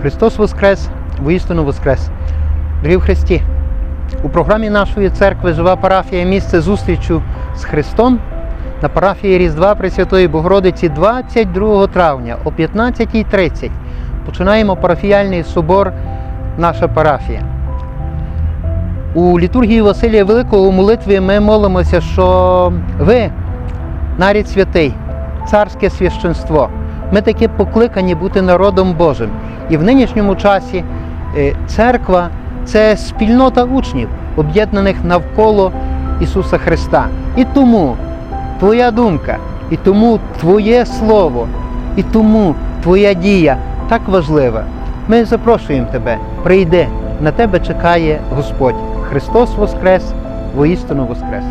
Христос Воскрес, воістину Воскрес. Дорогі в Христі, у програмі нашої церкви Жива парафія місце зустрічу з Христом на парафії Різдва Пресвятої Богородиці 22 травня о 15.30 починаємо парафіяльний собор Наша парафія. У літургії Василія Великого у молитві ми молимося, що ви, нарід святий, царське священство, ми таки покликані бути народом Божим. І в нинішньому часі е, церква це спільнота учнів, об'єднаних навколо Ісуса Христа. І тому твоя думка, і тому Твоє Слово, і тому Твоя дія так важлива. Ми запрошуємо тебе, прийди, на тебе чекає Господь. Христос Воскрес, воістину Воскрес!